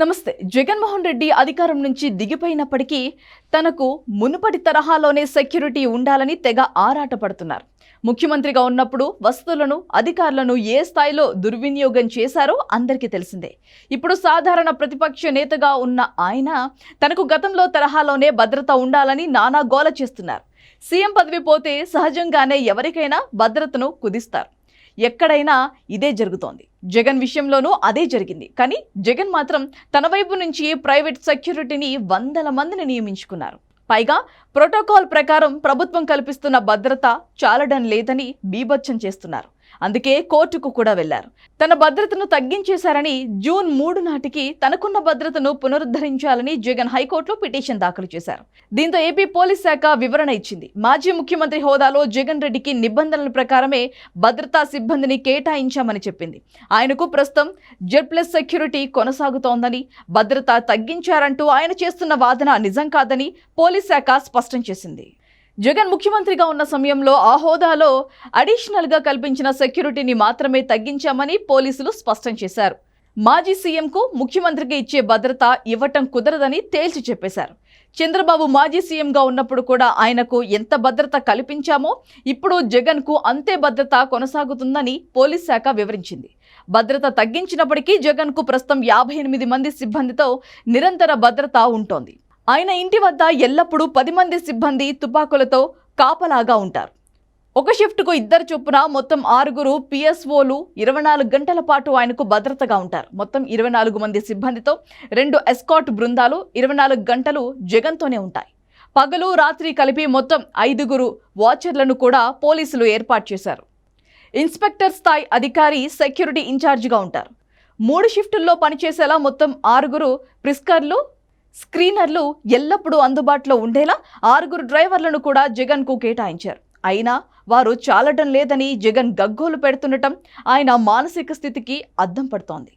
నమస్తే. జగన్మోహన్ రెడ్డి అధికారం నుంచి దిగిపోయినప్పటికీ తనకు మునుపటి తరహాలోనే సెక్యూరిటీ ఉండాలని తెగ ఆరాటపడుతున్నారు. ముఖ్యమంత్రిగా ఉన్నప్పుడు వస్తువులను అధికారులను ఏ స్థాయిలో దుర్వినియోగం చేశారో అందరికీ తెలిసిందే. ఇప్పుడు సాధారణ ప్రతిపక్ష నేతగా ఉన్న ఆయన తనకు గతంలో తరహాలోనే భద్రత ఉండాలని నానా గోల చేస్తున్నారు. సీఎం పదవి పోతే సహజంగానే ఎవరికైనా భద్రతను కుదిస్తారు. ఎక్కడైనా ఇదే జరుగుతోంది. జగన్ విషయంలోనూ అదే జరిగింది. కానీ జగన్ మాత్రం తన వైపు నుంచి ప్రైవేట్ సెక్యూరిటీని వందల మందిని నియమించుకున్నారు. పైగా ప్రోటోకాల్ ప్రకారం ప్రభుత్వం కల్పిస్తున్న భద్రత చాలడం లేదని బీభత్సం చేస్తున్నారు. అందుకే కోర్టుకు కూడా వెళ్ళారు తన భద్రతను తగ్గించేశారని జూన్ మూడు నాటికి తనకున్న భద్రతను పునరుద్ధరించాలని జగన్ హైకోర్టులో పిటిషన్ దాఖలు చేశారు. దీంతో ఏపీ పోలీస్ శాఖ వివరణ ఇచ్చింది. మాజీ ముఖ్యమంత్రి హోదాలో జగన్ రెడ్డికి నిబంధనల ప్రకారమే భద్రతా సిబ్బందిని కేటాయించామని చెప్పింది. ఆయనకు ప్రస్తుతం జెడ్ ప్లస్ సెక్యూరిటీ కొనసాగుతోందని భద్రత తగ్గించారంటూ ఆయన చేస్తున్న వాదన నిజం కాదని పోలీస్ శాఖ స్పష్టం చేసింది. జగన్ ముఖ్యమంత్రిగా ఉన్న సమయంలో ఆ హోదాలో అడిషనల్గా కల్పించిన సెక్యూరిటీని మాత్రమే తగ్గించామని పోలీసులు స్పష్టం చేశారు. మాజీ సీఎంకు ముఖ్యమంత్రికి ఇచ్చే భద్రత ఇవ్వటం కుదరదని తేల్చి చెప్పేశారు. చంద్రబాబు మాజీ సీఎంగా ఉన్నప్పుడు కూడా ఆయనకు ఎంత భద్రత కల్పించామో ఇప్పుడు జగన్కు అంతే భద్రత కొనసాగుతుందని పోలీస్ శాఖ వివరించింది. భద్రత తగ్గించినప్పటికీ జగన్కు ప్రస్తుతం యాభై ఎనిమిది మంది సిబ్బందితో నిరంతర భద్రత ఉంటోంది. ఆయన ఇంటి వద్ద ఎల్లప్పుడూ పది మంది సిబ్బంది తుపాకులతో కాపలాగా ఉంటారు. ఒక షిఫ్ట్కు ఇద్దరు చొప్పున మొత్తం ఆరుగురు పిఎస్ఓలు ఇరవై నాలుగు గంటల పాటు ఆయనకు భద్రతగా ఉంటారు. మొత్తం ఇరవై నాలుగు మంది సిబ్బందితో రెండు ఎస్కాట్ బృందాలు ఇరవై నాలుగు గంటలు జగన్తోనే ఉంటాయి. పగలు రాత్రి కలిపి మొత్తం ఐదుగురు వాచర్లను కూడా పోలీసులు ఏర్పాటు చేశారు. ఇన్స్పెక్టర్ స్థాయి అధికారి సెక్యూరిటీ ఇన్ఛార్జిగా ఉంటారు. మూడు షిఫ్టుల్లో పనిచేసేలా మొత్తం ఆరుగురు ప్రిస్కర్లు స్క్రీనర్లు ఎల్లప్పుడూ అందుబాటులో ఉండేలా ఆరుగురు డ్రైవర్లను కూడా జగన్కు కేటాయించారు. అయినా వారు చాలటం లేదని జగన్ గగ్గోలు పెడుతుండటం ఆయన మానసిక స్థితికి అద్దం పడుతోంది.